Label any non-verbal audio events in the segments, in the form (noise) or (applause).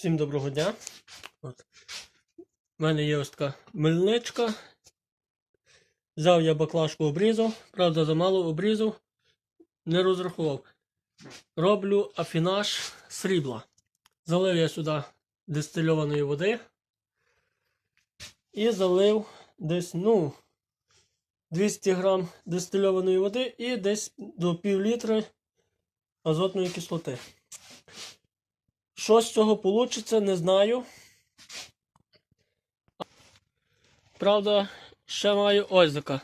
Всім доброго дня. От. У мене є ось така мельничка. Взяв я баклажку обрізав, правда, замало обрізав, не розрахував. Роблю афінаж срібла. Залив я сюди дистильованої води і залив десь, ну, 200 грам дистильованої води і десь до пів літри азотної кислоти. Що з цього вийде, не знаю. Правда, ще маю така.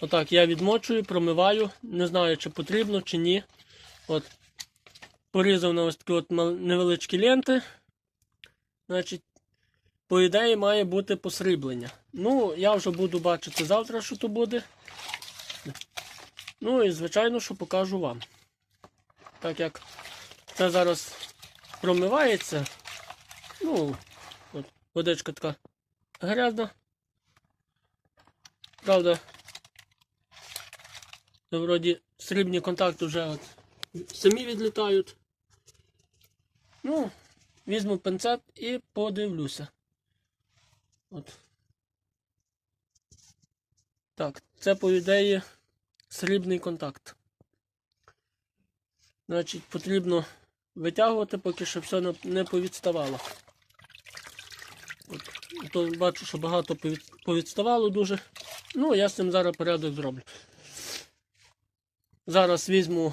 Отак, я відмочую, промиваю. Не знаю, чи потрібно, чи ні. От. Порізав на ось такі от невеличкі ленти. Значить, по ідеї має бути посріблення. Ну, я вже буду бачити завтра, що то буде. Ну і звичайно, що покажу вам. Так як це зараз промивається. Ну, от, водичка така грязна. Правда, то вроді срібні контакти вже от самі відлітають. Ну, візьму пинцет і подивлюся. От. Так, це по ідеї срібний контакт. Значить, потрібно витягувати, поки що все не- повідставало. От, то бачу, що багато повідставало дуже. Ну, я з цим зараз порядок зроблю. Зараз візьму,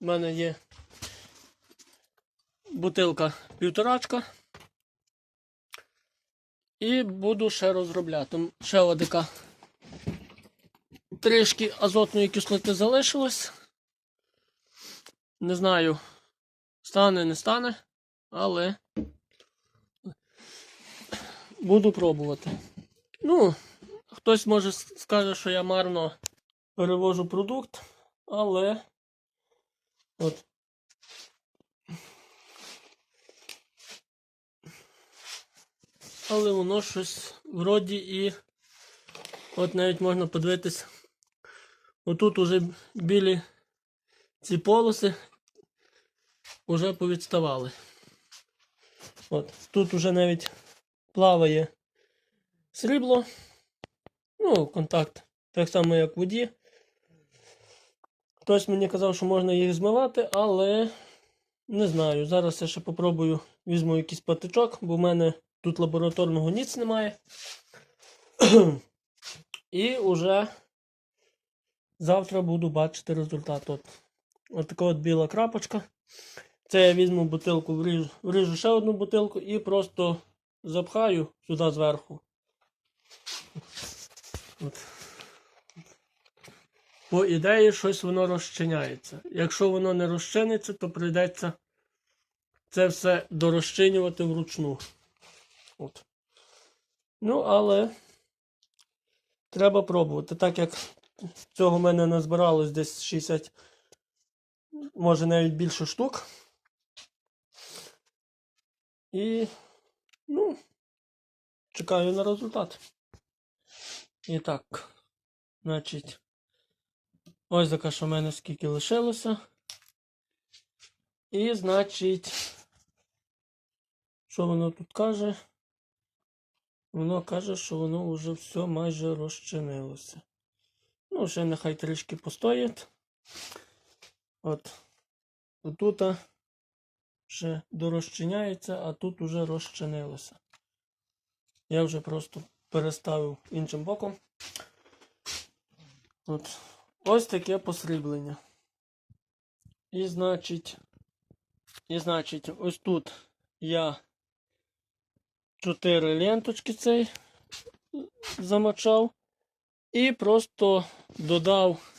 в мене є бутилка півторачка. І буду ще розробляти. Ще одика трішки азотної кислоти залишилось. Не знаю, стане, не стане, але буду пробувати. Ну, хтось може скаже, що я марно перевожу продукт, але от. Але воно щось вроді і от навіть можна подивитись. Отут уже білі ці полоси вже повідставали. От, тут уже навіть плаває срібло. Ну, контакт, так само, як в воді. Хтось мені казав, що можна їх змивати, але не знаю. Зараз я ще попробую, візьму якийсь патичок, бо в мене тут лабораторного ніц немає. І вже завтра буду бачити результат. От, от така от біла крапочка. Це я візьму бутилку, вріжу, вріжу ще одну бутилку і просто запхаю сюди зверху. От. По ідеї, щось воно розчиняється. Якщо воно не розчиниться, то прийдеться це все дорозчинювати вручну. От. Ну, але треба пробувати. Так як цього в мене назбиралось десь 60, може навіть більше штук. І, ну, чекаю на результат. І так, значить, ось така, що в мене скільки лишилося. І, значить, що воно тут каже? Воно каже, що воно вже все майже розчинилося. Ну, ще нехай трішки постоїть. От. Тут ще дорозчиняється, а тут уже розчинилося. Я вже просто переставив іншим боком. От. Ось таке посріблення. І значить, і значить, ось тут я чотири ленточки цей замочав і просто додав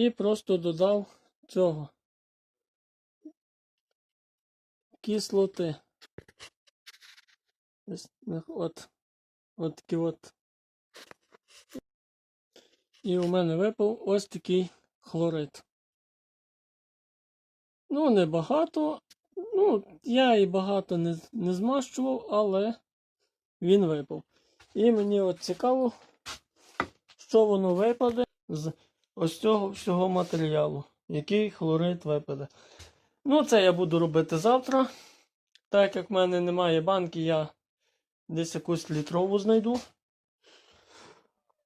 і просто додав цього кислоти. От, от такі от. І у мене випав ось такий хлорид. Ну, не багато. Ну, я і багато не, не змащував, але він випав. І мені от цікаво, що воно випаде з ось цього всього матеріалу. який хлорид випаде. Ну, це я буду робити завтра. Так як в мене немає банки, я десь якусь літрову знайду.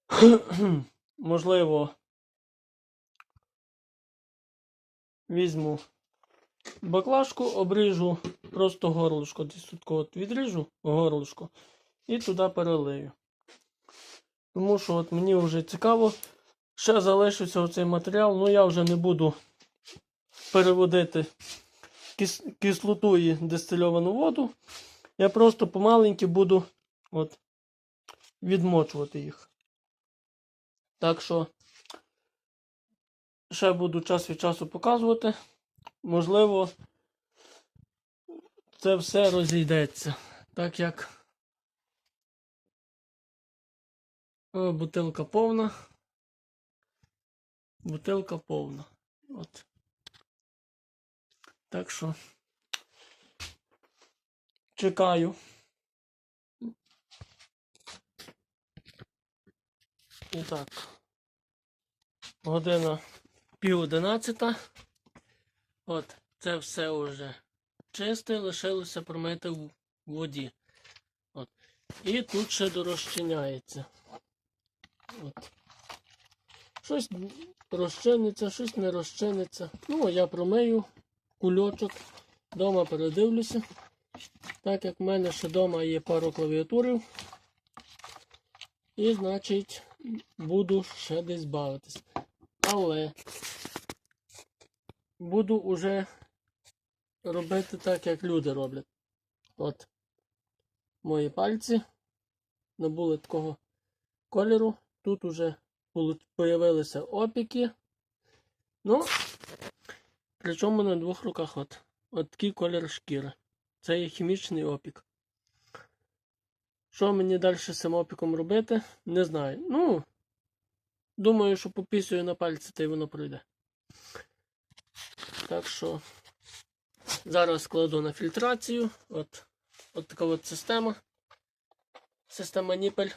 (clears throat) Можливо, візьму баклажку, обріжу просто горлышко, десь тут от відріжу горлышко і туди перелию. Тому що от мені вже цікаво, ще залишився оцей матеріал, ну я вже не буду переводити кис- кислоту і дистильовану воду. Я просто помаленьки буду от, відмочувати їх. Так що ще буду час від часу показувати. Можливо, це все розійдеться. Так як О, бутилка повна. Бутилка повна. От. Так що чекаю. І так. Година пів одинадцята. От, це все вже чисте, лишилося промити в воді. От. І тут ще дорозчиняється. От. Щось розчиниться, щось не розчиниться. Ну, а я промию кульочок. Дома передивлюся. Так як в мене ще вдома є пару клавіатурів. І, значить, буду ще десь бавитись. Але буду уже робити так, як люди роблять. От мої пальці набули такого кольору. Тут уже появилися опіки. Ну, причому на двох руках от. От такий колір шкіри. Це є хімічний опік. Що мені далі з цим опіком робити, не знаю. Ну, думаю, що попісюю на пальці, та й воно пройде. Так що зараз складу на фільтрацію. От, от така от система. Система ніпель.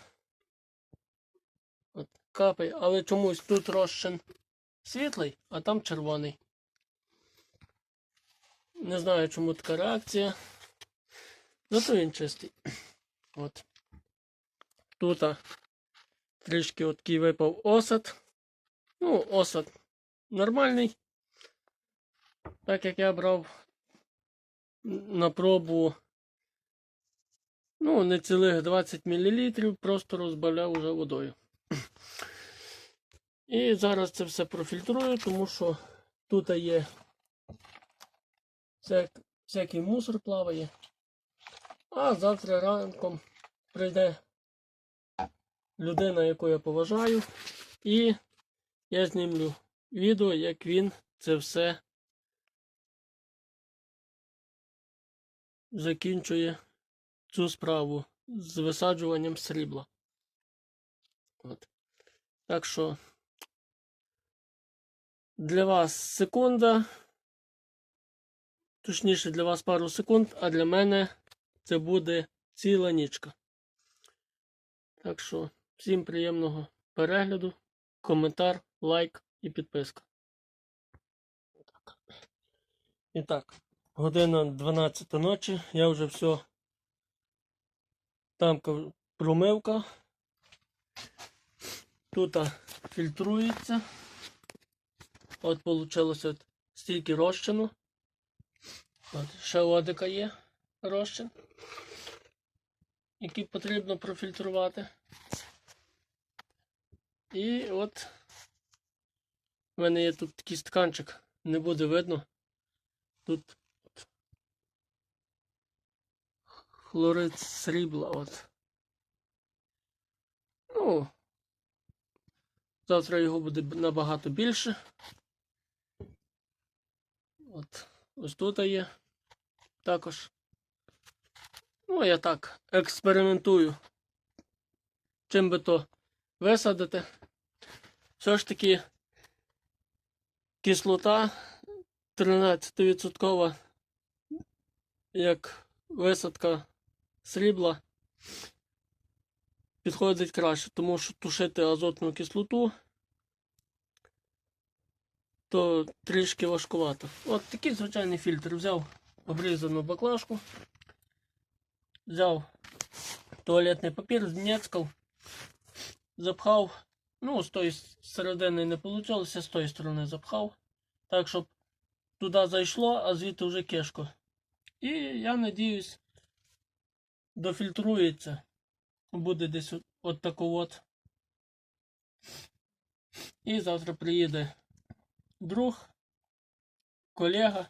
Капає, але чомусь тут розчин світлий, а там червоний. Не знаю, чому така реакція. Зато він чистий. От. Тут трішки такий випав осад. Ну, осад нормальний. Так як я брав на пробу ну, не цілих 20 мл, просто розбавляв уже водою. І зараз це все профільтрую, тому що тут є всяк, всякий мусор плаває. А завтра ранком прийде людина, яку я поважаю, і я знімлю відео, як він це все закінчує цю справу з висаджуванням срібла. От. Так що для вас секунда. Точніше, для вас пару секунд, а для мене це буде ціла нічка. Так що, всім приємного перегляду, коментар, лайк і підписка. І так, година 12 ночі, я вже все там промивка. Тут фільтрується. От вийшло от стільки розчину. От, ще одика є розчин, який потрібно профільтрувати. І от в мене є тут такий стаканчик, не буде видно. Тут хлорид срібла. От. Ну, завтра його буде набагато більше. От, ось тут є також. Ну, я так експериментую. Чим би то висадити. Все ж таки кислота 13% як висадка срібла підходить краще, тому що тушити азотну кислоту то трішки важкувато. От такий звичайний фільтр. Взяв обрізану баклажку, взяв туалетний папір, знецькав, запхав. Ну, з тої середини не вийшло, з тої сторони запхав. Так, щоб туди зайшло, а звідти вже кишко. І я надіюсь, дофільтрується. Буде десь от, от таку от. І завтра приїде друг, колега,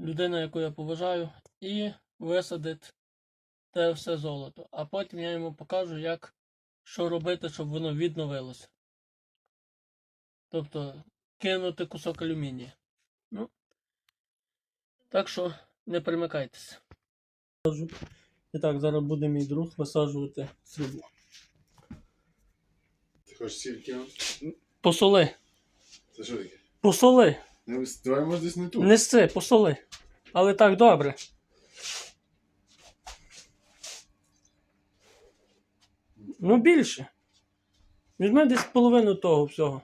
людина, яку я поважаю, і висадить те все золото. А потім я йому покажу, як що робити, щоб воно відновилося. Тобто кинути кусок алюмінія. Ну, так що не примикайтеся. І так, зараз буде мій друг висаджувати срібло. Ти хочеш сіль кинути? Посоли. Це що таке? Посоли. Не вис- Давай може десь не тут. Неси, посоли. Але так добре. Ну більше. Візьми десь половину того всього.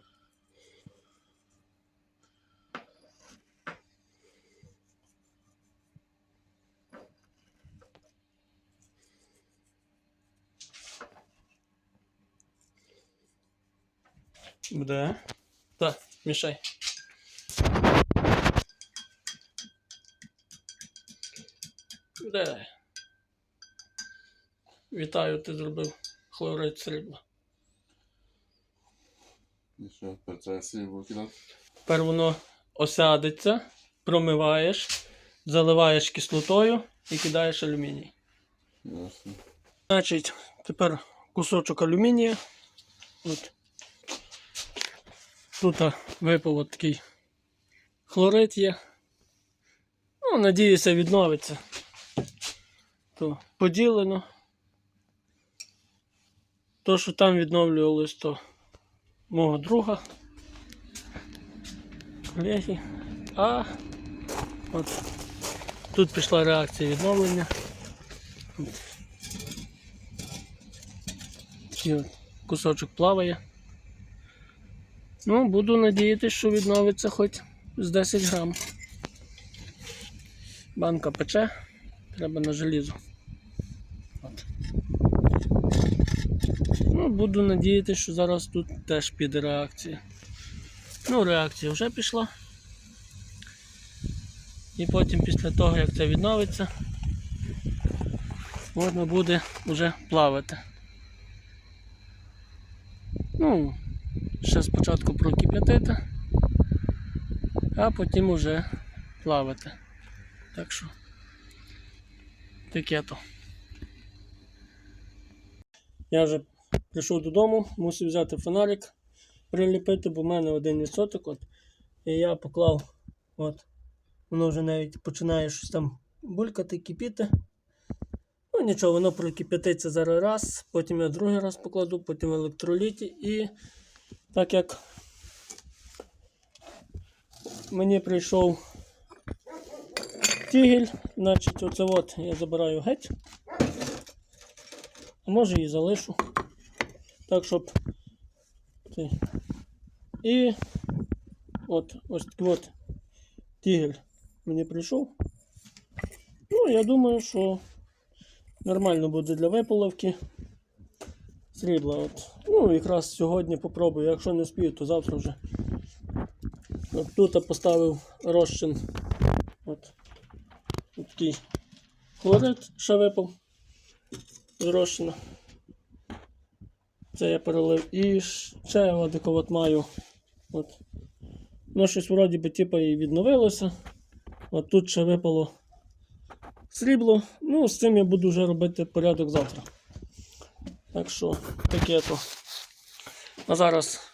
Буде. Мішай. Де? Вітаю, ти зробив хлорид срібла. І що, тепер сіль кидати? Тепер воно осядеться, промиваєш, заливаєш кислотою і кидаєш алюміній. Ясно. Значить, тепер кусочок алюмінія. От. Тут випав от такий хлорид є. Ну, надіюся, відновиться. То поділено. То, що там відновлювалось, то мого друга, колеги. А от тут пішла реакція відновлення. І от кусочок плаває. Ну, буду надіятися, що відновиться хоч з 10 грам. Банка пече, треба на желізо. От. Ну, буду надіятися, що зараз тут теж піде реакція. Ну, реакція вже пішла. І потім після того, як це відновиться, можна буде вже плавати. Ну, ще спочатку прокип'ятити, а потім уже плавати. Так що таке то. Я вже прийшов додому, мусив взяти фонарик, приліпити, бо в мене один відсоток. От, і я поклав, от, воно вже навіть починає щось там булькати, кипіти. Ну нічого, воно прокип'ятиться зараз раз, потім я другий раз покладу, потім в електроліті і так як мені прийшов тігель, значить оце от я забираю геть. А може і залишу. Так, щоб. І от ось такий от тігель мені прийшов. Ну, я думаю, що нормально буде для випаловки срібла. От. Ну, якраз сьогодні попробую. Якщо не спію, то завтра вже. От тут я поставив розчин. От. От такий хлорид ще випав з розчину. Це я перелив. І ще таку от маю. От. Ну, щось вроді би типу, і відновилося. От тут ще випало срібло. Ну, з цим я буду вже робити порядок завтра. Так що таке то. А зараз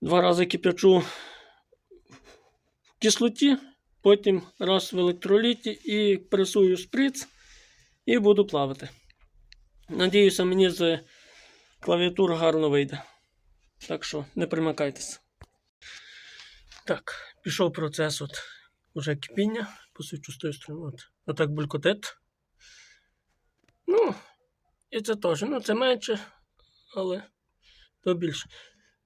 два рази кип'ячу в кислоті, потім раз в електроліті і пресую шприц і буду плавати. Надіюся, мені з клавіатури гарно вийде. Так що не примикайтеся. Так, пішов процес от уже кипіння. Посвічу з тої сторони. От. Отак булькотить. Ну, і це теж. Ну, це менше, але то більше.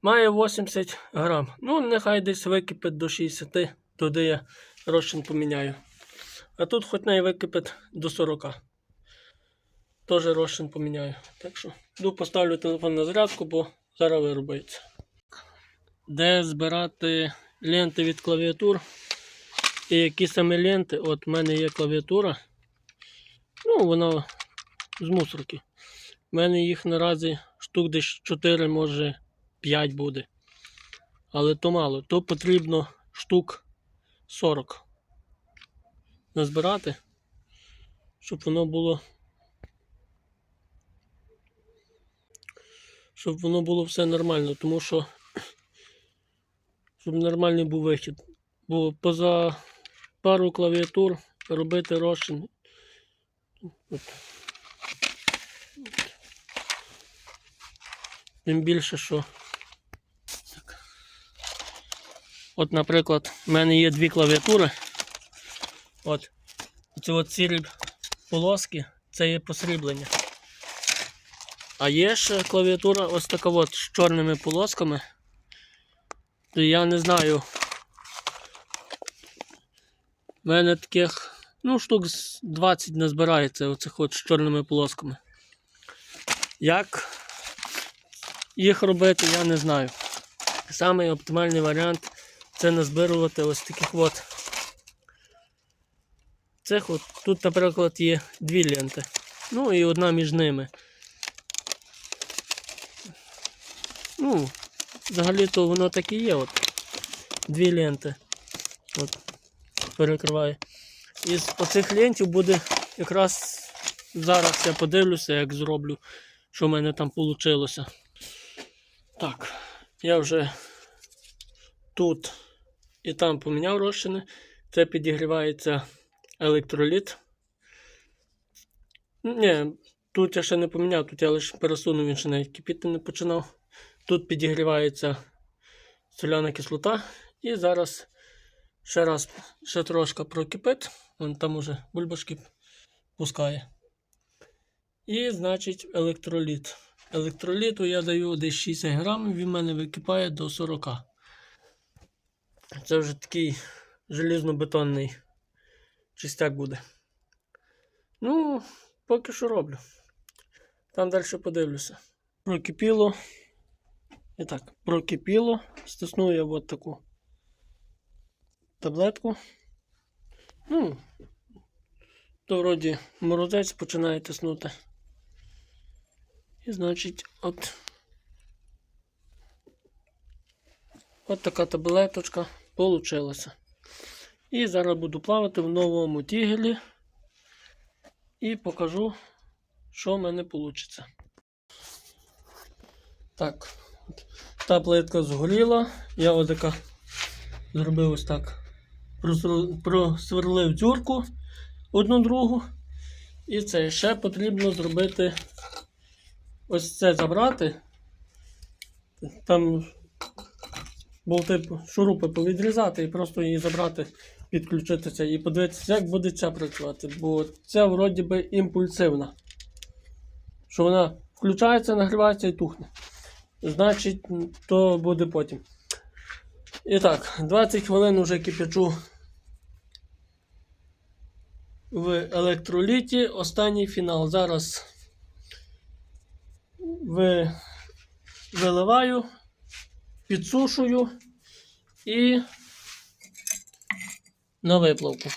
Має 80 грам. Ну, нехай десь википить до 60, туди я розчин поміняю. А тут хоч не википить до 40. Теж розчин поміняю. Так що йду поставлю телефон на зарядку, бо зараз вирубається. Де збирати ленти від клавіатур? І які саме ленти? От в мене є клавіатура. Ну, вона з мусорки. У мене їх наразі штук десь 4, може 5 буде. Але то мало. То потрібно штук 40 назбирати, щоб воно було. Щоб воно було все нормально, тому що щоб нормальний був вихід. Бо поза пару клавіатур робити розчин. Тим більше, що. От, наприклад, в мене є дві клавіатури. От. Ці от сірі полоски це є посріблення. А є ще клавіатура ось така от з чорними полосками. То я не знаю. У мене таких, ну, штук з 20 не збирається оцих от з чорними полосками. Як їх робити, я не знаю. Самий оптимальний варіант це назбирувати ось таких от. Цих от, тут, наприклад, є дві ленти. Ну і одна між ними. Ну, взагалі-то воно так і є. От. Дві ленти. От, перекриває. Із оцих лентів буде якраз зараз я подивлюся, як зроблю, що в мене там вийшло. Так, я вже тут і там поміняв розчини. Це підігрівається електроліт. Ні, тут я ще не поміняв, тут я лише пересунув, він ще навіть кипіти не починав. Тут підігрівається соляна кислота. І зараз ще раз ще трошки прокипить. Вон там уже бульбашки пускає. І, значить, електроліт. Електроліту я даю десь 60 грамів, він в мене википає до 40. Це вже такий желізно-бетонний чистяк буде. Ну, поки що роблю. Там далі подивлюся. Прокипіло. І так, прокипіло. Стисну я от таку таблетку. Ну, то вроді морозець починає тиснути. І значить, от. От така таблеточка получилася. І зараз буду плавати в новому тігелі і покажу, що в мене вийде. Так, та плитка згоріла. Я отака зробив ось так. Просверлив дзюрку одну другу. І це ще потрібно зробити ось це забрати. Там болти, шурупи повідрізати і просто її забрати, підключитися і подивитися, як буде ця працювати. Бо ця вроді би імпульсивна. Що вона включається, нагрівається і тухне. Значить, то буде потім. І так, 20 хвилин вже кипячу в електроліті. Останній фінал. Зараз. Виливаю, підсушую і на виплавку.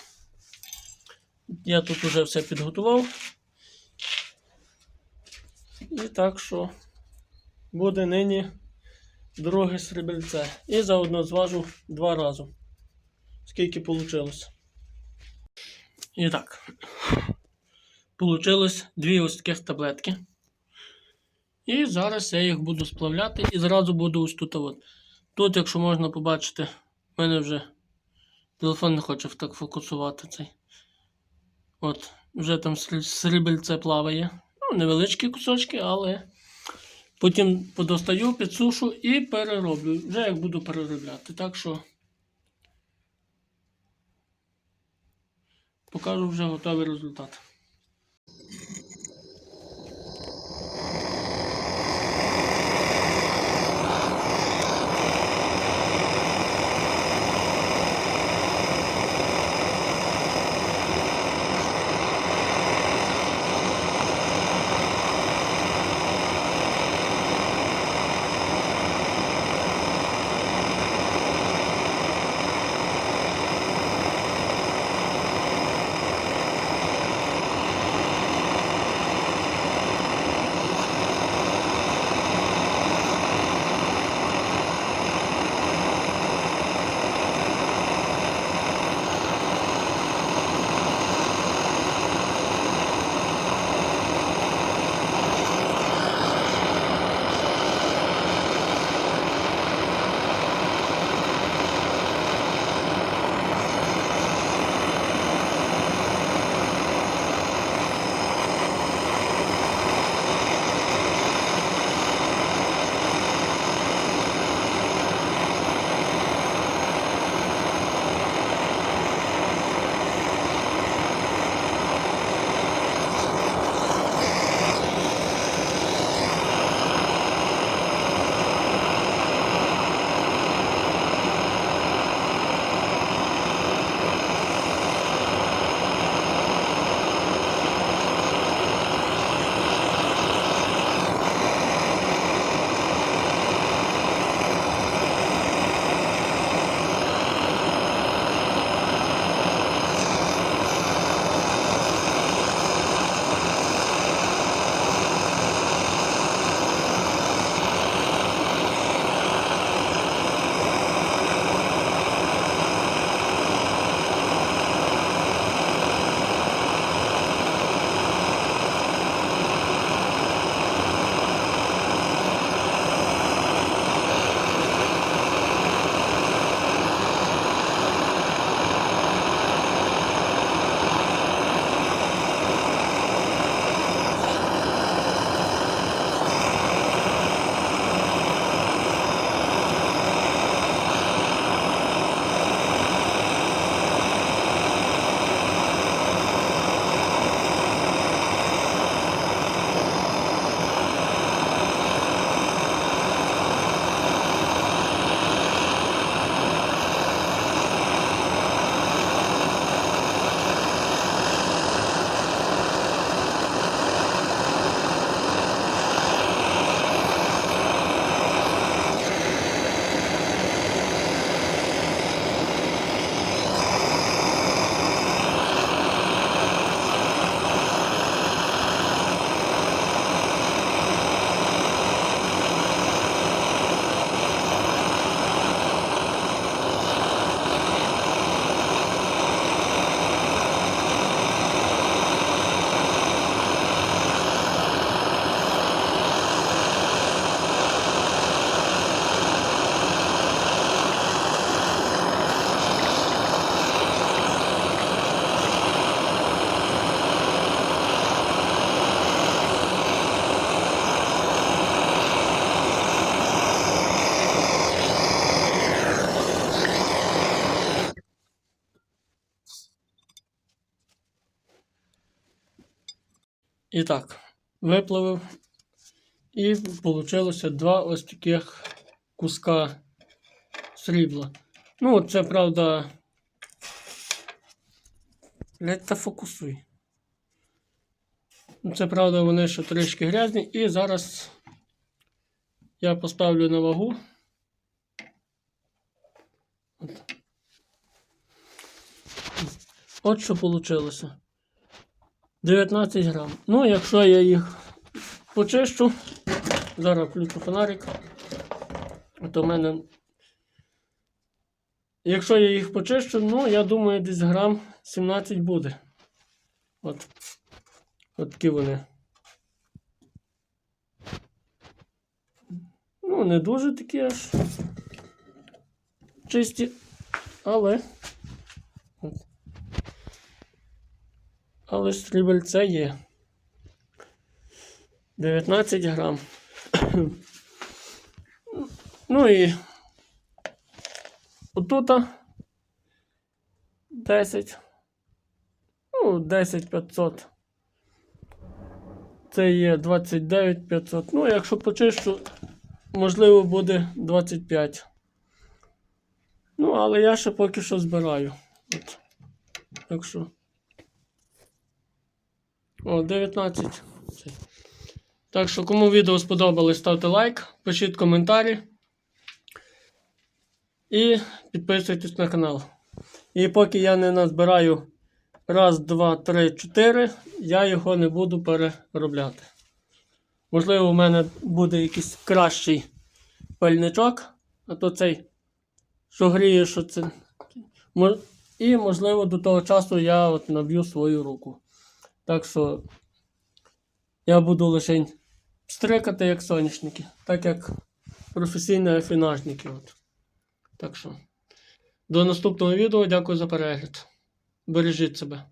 Я тут вже все підготував. І так що буде нині друге срібельце. І заодно зважу два рази. Скільки вийшло. І так. Получилось дві ось таких таблетки. І зараз я їх буду сплавляти і зразу буду ось тут. От. Тут, якщо можна побачити, в мене вже телефон не хоче так фокусувати цей. От, вже там срі- срібельце плаває. Ну, невеличкі кусочки, але потім подостаю, підсушу і перероблю. Вже як буду переробляти. Так що покажу вже готовий результат. І так, виплавив. І вийшло два ось таких куска срібла. Ну, це правда. Блять, та фокусуй. Ну, Це правда, вони ще трішки грязні. І зараз я поставлю на вагу. От, От що вийшло. 19 грам. Ну, якщо я їх почищу, зараз включу фонарик. То в мене. Якщо я їх почищу, ну, я думаю, десь грам 17 буде. От. От такі вони. Ну, не дуже такі аж чисті, але. Але стрібельце є. 19 грам. ну і отута 10. Ну, 10 500. Це є 29 500. Ну, якщо почищу, можливо, буде 25. Ну, але я ще поки що збираю. От. Якщо. О, 19. Так що, кому відео сподобалось, ставте лайк, пишіть коментарі. І підписуйтесь на канал. І поки я не назбираю раз, два, три, чотири, я його не буду переробляти. Можливо, у мене буде якийсь кращий пальничок, а то цей, що гріє, що це. І, можливо, до того часу я от наб'ю свою руку. Так що я буду лише стрикати як соняшники, так як професійні афінажники. От. Так що до наступного відео. Дякую за перегляд. Бережіть себе.